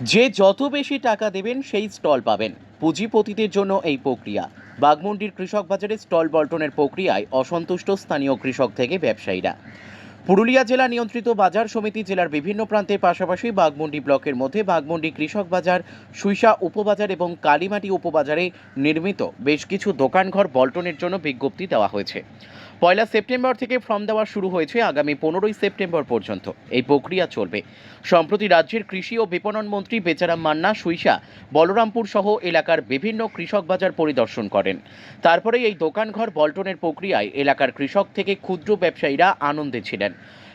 যে যত বেশি টাকা দেবেন, সেই স্টল পাবেন। পুঁজিপতিদের জন্য এই প্রক্রিয়া। বাগমুন্ডির কৃষক বাজারে স্টল বল্টনের প্রক্রিয়ায় অসন্তুষ্ট স্থানীয় কৃষক থেকে ব্যবসায়ীরা। পুরুলিয়া জেলা নিয়ন্ত্রিত বাজার সমিতি জেলার বিভিন্ন প্রান্তের পাশাপাশি বাগমুন্ডি ব্লকের মধ্যে বাগমুন্ডি কৃষক বাজার, সুইসা উপবাজার এবং কালীমাটি উপবাজারে নির্মিত বেশ কিছু দোকানঘর বল্টনের জন্য বিজ্ঞপ্তি দেওয়া হয়েছে। পয়লা সেপ্টেম্বর থেকে ফর্ম দেওয়া শুরু হয়েছে আগামী পনেরোই সেপ্টেম্বর পর্যন্ত। এই প্রক্রিয়া চলবে। সম্প্রতি রাজ্যের কৃষি ও বিপণন মন্ত্রী বেচারাম মান্না সুইসা বলরামপুর সহ এলাকার বিভিন্ন কৃষক বাজার পরিদর্শন করেন। তারপরে এই দোকানঘর বল্টনের প্রক্রিয়ায় এলাকার কৃষক থেকে ক্ষুদ্র ব্যবসায়ীরা আনন্দে ছিলেন।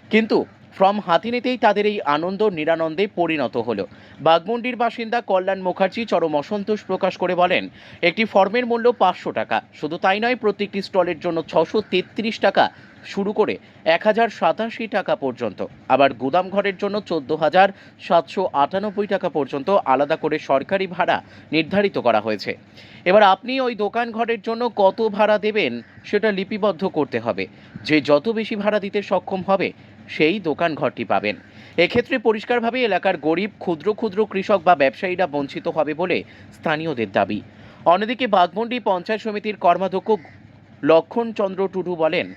কিন্তু ফর্ম হাতে নিতেই তাদের এই আনন্দ নিরানন্দে পরিণত হলো। বাগমুন্ডির বাসিন্দা কল্যাণ মুখার্জি চরম অসন্তোষ প্রকাশ করে বলেন, একটি ফর্মের মূল্য পাঁচশো টাকা। শুধু তাই নয়, প্রত্যেকটি স্টলের জন্য ছশো তেত্রিশ টাকা শুরু করে এক হাজার সাতাশি টাকা পর্যন্ত। আবার গুদাম ঘরের জন্য চোদ্দ হাজার সাতশো আটানব্বই টাকা পর্যন্ত আলাদা করে সরকারি ভাড়া নির্ধারিত করা হয়েছে। এবার আপনি ওই দোকান ঘরের জন্য কত ভাড়া দেবেন, সেটা লিপিবদ্ধ করতে হবে। যে যত বেশি ভাড়া দিতে সক্ষম হবে সেই দোকান ঘরটি পাবেন। এক্ষেত্রে পরিষ্কারভাবে এলাকার গরিব, ক্ষুদ্র ক্ষুদ্র কৃষক বা ব্যবসায়ীরা বঞ্চিত হবে বলে স্থানীয়দের দাবি। অন্যদিকে বাঘমন্ডি পঞ্চায়েত সমিতির কর্মাধ্যক্ষ লক্ষণ চন্দ্র টুডু বলেন,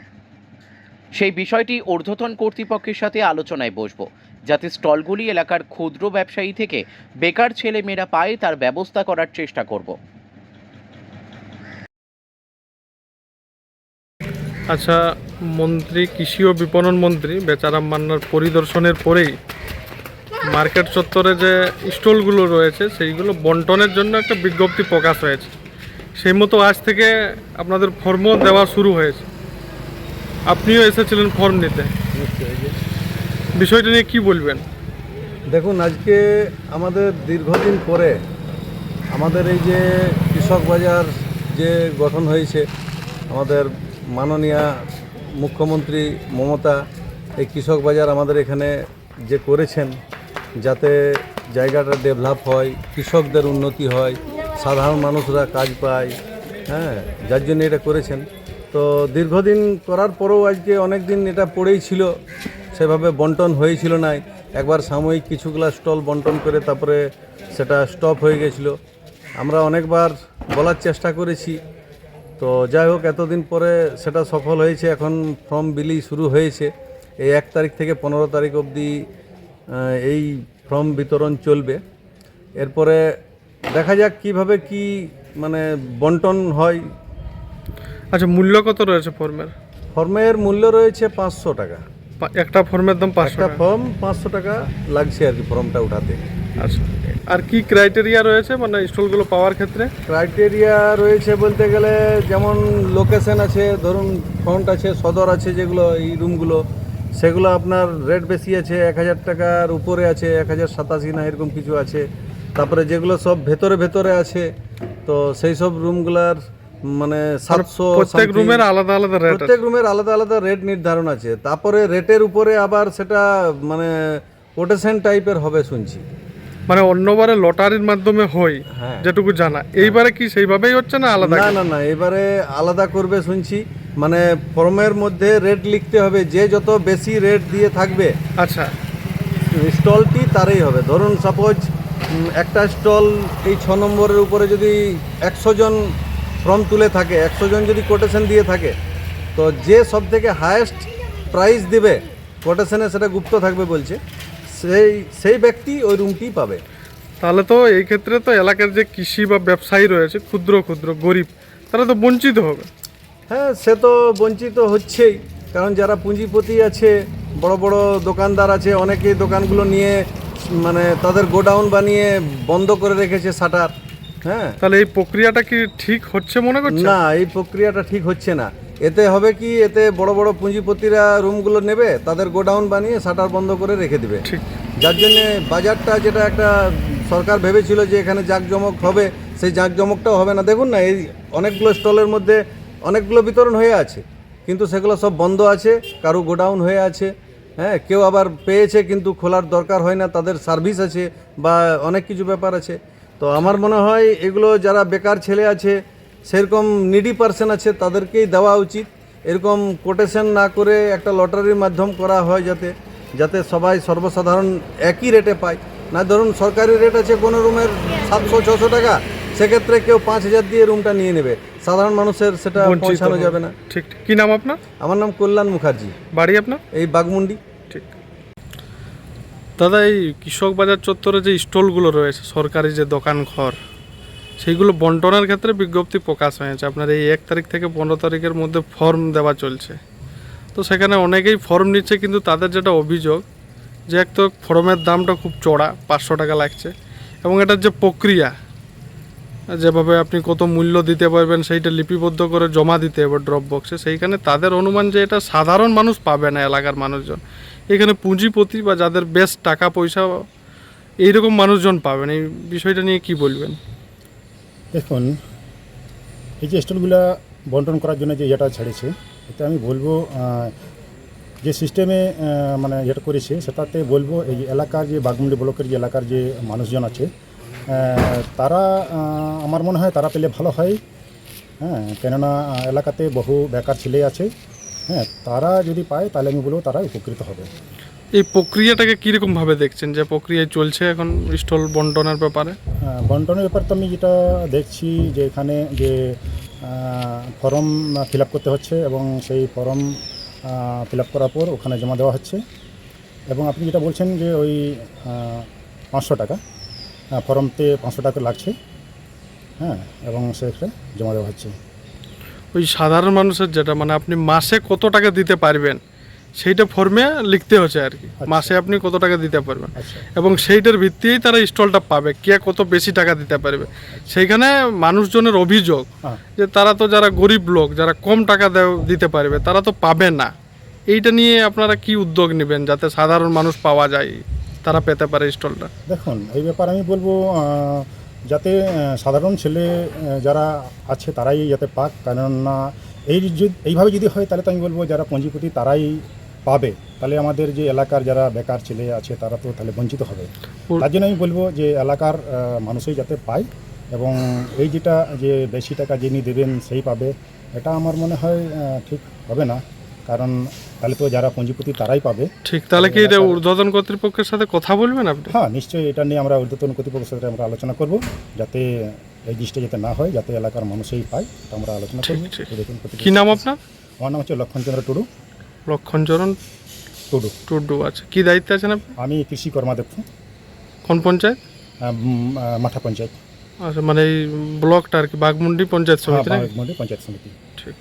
সেই বিষয়টি ঊর্ধ্বতন কর্তৃপক্ষের সাথে আলোচনায় বসব, যাতে স্টলগুলি এলাকার ক্ষুদ্র ব্যবসায়ী থেকে বেকার ছেলে মেয়েরা পায় তার ব্যবস্থা করার চেষ্টা করব। আচ্ছা মন্ত্রী, কৃষি ও বিপণন মন্ত্রী বেচারাম মান্নার পরিদর্শনের পরেই মার্কেট চত্বরে যে স্টলগুলো রয়েছে, সেইগুলো বন্টনের জন্য একটা বিজ্ঞপ্তি প্রকাশ হয়েছে। সেই মতো আজ থেকে আপনাদের ফর্মও দেওয়া শুরু হয়েছে। আপনিও এসেছিলেন ফর্ম নিতে। বিষয়টা নিয়ে কি বলবেন? দেখুন, আজকে আমাদের দীর্ঘদিন পরে আমাদের এই যে কৃষক বাজার যে গঠন হয়েছে, আমাদের মাননীয়া মুখ্যমন্ত্রী মমতা, এই কৃষক বাজার আমাদের এখানে যে করেছেন, যাতে জায়গাটা ডেভেলপ হয়, কৃষকদের উন্নতি হয়, সাধারণ মানুষরা কাজ পায় হ্যাঁ যার জন্য এটা করেছেন। তো দীর্ঘদিন করার পরেও আজকে অনেক দিন এটা পড়েই ছিল, সেভাবে বন্টন হয়েছিল না। একবার সাময়িক কিছু কিছুগুলা স্টল বন্টন করে তারপরে সেটা স্টপ হয়ে গেছিল। আমরা অনেকবার বলার চেষ্টা করেছি তো যাই হোক এতদিন পরে সেটা সফল হয়েছে। এখন ফর্ম বিলি শুরু হয়েছে। এই এক তারিখ থেকে পনেরো তারিখ অবধি এই ফর্ম বিতরণ চলবে। এরপরে দেখা যাক কীভাবে কি মানে বন্টন হয়। আচ্ছা মূল্য কত রয়েছে ফর্মের ফর্মের মূল্য রয়েছে পাঁচশো টাকা। একটা ফর্মের দাম পাঁচশো ফর্ম পাঁচশো টাকা লাগছে আর কি ফর্মটা উঠাতে। আচ্ছা। আর কি ক্রাইটেরিয়া রয়েছে? মানে স্টলগুলো পাওয়ার ক্ষেত্রে? ক্রাইটেরিয়া রয়েছে বলতে গেলে যেমন লোকেশন আছে ধরুন ফ্রন্ট আছে সদর আছে যেগুলো এই রুমগুলো সেগুলো আপনার রেট বেশি আছে এক হাজার টাকার উপরে আছে এক হাজার সাতাশি না এরকম কিছু আছে। তারপরে যেগুলো সব ভেতরে ভেতরে আছে তো সেই সব রুমগুলার মানে সাতশো প্রত্যেক রুমের আলাদা আলাদা রেট প্রত্যেক রুমের আলাদা আলাদা রেট নির্ধারণ আছে। তারপরে রেটের উপরে আবার সেটা মানে কোটেশন টাইপের হবে শুনছি। মানে অন্যবারে লটারির মাধ্যমে হয় হ্যাঁ। যেটুকু জানা। এইবারে কি সেইভাবেই হচ্ছে না আলাদা না না না এবারে আলাদা করবে শুনছি। মানে ফর্মের মধ্যে রেট লিখতে হবে যে যত বেশি রেট দিয়ে থাকবে আচ্ছা। স্টলটি তারই হবে। ধরুন সাপোজ একটা স্টল এই ছ নম্বরের উপরে যদি একশো জন ফর্ম তুলে থাকে একশো জন যদি কোটেশন দিয়ে থাকে তো যে সব থেকে হায়েস্ট প্রাইস দেবে কোটেশনে সেটা গুপ্ত থাকবে বলছে। সেই সেই ব্যক্তি ওই রুমটি পাবে। তাহলে তো এই ক্ষেত্রে তো এলাকার যে কৃষি বা ব্যবসায়ী রয়েছে ক্ষুদ্র ক্ষুদ্র গরিব তারা তো বঞ্চিত হবে। হ্যাঁ সে তো বঞ্চিত হচ্ছেই। কারণ যারা পুঁজিপতি আছে বড় বড় দোকানদার আছে অনেকেই দোকানগুলো নিয়ে মানে তাদের গোডাউন বানিয়ে বন্ধ করে রেখেছে শাটার হ্যাঁ। তাহলে এই প্রক্রিয়াটা কি ঠিক হচ্ছে মনে করছে না এই প্রক্রিয়াটা ঠিক হচ্ছে না। এতে হবে কি? এতে বড় বড় পুঁজিপতিরা রুমগুলো নেবে তাদের গোডাউন বানিয়ে শাটার বন্ধ করে রেখে দিবে। ঠিক। যার জন্যে বাজারটা যেটা একটা সরকার ভেবেছিল যে এখানে জাঁকজমক হবে, সেই জাঁকজমকটাও হবে না। দেখুন না, এই অনেকগুলো স্টলের মধ্যে অনেকগুলো বিতরণ হয়ে আছে, কিন্তু সেগুলো সব বন্ধ আছে, কারও গোডাউন হয়ে আছে হ্যাঁ কেউ আবার পেয়েছে কিন্তু খোলার দরকার হয় না, তাদের সার্ভিস আছে বা অনেক কিছু ব্যাপার আছে। তো আমার মনে হয় এগুলো যারা বেকার ছেলে আছে, সেরকম নিডি পার্সন আছে, তাদেরকেই দেওয়া উচিত। এরকম কোটেশন না করে একটা লটারির মাধ্যম করা হয় যাতে যাতে সবাই সর্বসাধারণ একই রেটে পায়। না ধরুন সরকারি রেট আছে কোনো রুমের সাতশো ছশো টাকা সেক্ষেত্রে কেউ পাঁচ হাজার দিয়ে রুমটা নিয়ে নেবে। সাধারণ মানুষের সেটা পৌঁছানো যাবে না। ঠিক ঠিক। কি নাম আপনার? আমার নাম কল্যাণ মুখার্জি। বাড়ি আপনার? এই বাগমুন্ডি। ঠিক। দাদা এই কৃষক বাজার চত্বরে যে স্টলগুলো রয়েছে সরকারি যে দোকান ঘর সেইগুলো বন্টনের ক্ষেত্রে বিজ্ঞপ্তি প্রকাশ হয়েছে। আপনার এই এক তারিখ থেকে পনেরো তারিখের মধ্যে ফর্ম দেওয়া চলছে। তো সেখানে অনেকেই ফর্ম নিচ্ছে, কিন্তু তাদের যেটা অভিযোগ, যে এক তো ফর্মের দামটা খুব চড়া, পাঁচশো টাকা লাগছে, এবং এটার যে প্রক্রিয়া, যেভাবে আপনি কত মূল্য দিতে পারবেন, সেইটা লিপিবদ্ধ করে জমা দিতে হবে ড্রপ বক্সে সেইখানে তাদের অনুমান যে এটা সাধারণ মানুষ পাবে না এলাকার মানুষজন। এখানে পুঁজিপতি বা যাদের বেশ টাকা পয়সা, এইরকম মানুষজন পাবেন এই বিষয়টা নিয়ে কি বলবেন? দেখুন, এই যে স্টলগুলো বন্টন করার জন্য যে ইয়েটা ছেড়েছে এতে আমি বলব যে সিস্টেমে মানে যেটা করেছে সেটাতে বলব এই এলাকার যে বাগমুন্ডি ব্লকের যে এলাকার যে মানুষজন আছে তারা আমার মনে হয় তারা পেলে ভালো হয়। হ্যাঁ কেননা এলাকাতে বহু বেকার ছেলে আছে। হ্যাঁ তারা যদি পায় তাহলে আমি বলব তারা উপকৃত হবে। এই প্রক্রিয়াটাকে কীরকমভাবে দেখছেন? যে প্রক্রিয়ায় চলছে এখন স্টল বন্টনের ব্যাপারে? বন্টনের ব্যাপার তো আমি যেটা দেখছি যে এখানে যে ফর্ম ফিল করতে হচ্ছে এবং সেই ফর্ম ফিল করার পর ওখানে জমা দেওয়া হচ্ছে। এবং আপনি যেটা বলছেন যে ওই পাঁচশো টাকা ফর্মতে পাঁচশো টাকা লাগছে হ্যাঁ এবং সেখানে জমা দেওয়া হচ্ছে। ওই সাধারণ মানুষের যেটা মানে আপনি মাসে কত টাকা দিতে পারবেন? সেইটা ফর্মে লিখতে হচ্ছে আর কি। মাসে আপনি কত টাকা দিতে পারবেন। আচ্ছা। এবং সেইটার ভিত্তিতেই তারা স্টলটা পাবে কে কত বেশি টাকা দিতে পারবে। সেইখানে মানুষজনের অভিযোগ হ্যাঁ। যে তারা তো যারা গরিব লোক যারা কম টাকা দিতে পারবে তারা তো পাবে না। এইটা নিয়ে আপনারা কি উদ্যোগ নেবেন যাতে সাধারণ মানুষ পাওয়া যায় তারা পেতে পারে স্টলটা? দেখুন এই ব্যাপার আমি বলব যাতে সাধারণ ছেলে যারা আছে তারাই যাতে পাক। কেননা এই যদি এইভাবে যদি হয় তাহলে তো আমি বলব যারা পুঁজিপতি তারাই পাবে তাহলে আমাদের যে এলাকার যারা বেকার ছেলে আছে তারা তো তাহলে বঞ্চিত হবে। তার জন্য আমি বলব যে এলাকার মানুষই যাতে পায় এবং এই যেটা যে বেশি টাকা যিনি দেবেন সেই পাবে এটা আমার মনে হয় ঠিক হবে না। কারণ তাহলে তো যারা পুঁজিপতি তারাই পাবে। ঠিক তাহলে কি এটা ঊর্ধ্বতন কর্তৃপক্ষের সাথে কথা বলবেন আপনি? হ্যাঁ নিশ্চয়ই এটা নিয়ে আমরা ঊর্ধ্বতন কর্তৃপক্ষের সাথে আমরা আলোচনা করব যাতে এই জিনিসটা যাতে না হয় যাতে এলাকার মানুষই পায় এটা আমরা আলোচনা করব। কি নাম আপনার? আমার নাম হচ্ছে লক্ষণচন্দ্র টুডু। লক্ষণচরণ টুডু। টুডু আচ্ছা। কী দায়িত্ব আছেন আপনি? আমি কৃষি কর্মাধ্যক্ষ। কোন পঞ্চায়েত? মাথা উম, আহ, মাঠা পঞ্চায়েত। আচ্ছা মানে এই ব্লকটা আর কি বাঘমুন্ডি পঞ্চায়েত হ্যাঁ, সমিতি নাকি? বাগমন্ডি পঞ্চায়েত সমিতি। ঠিক।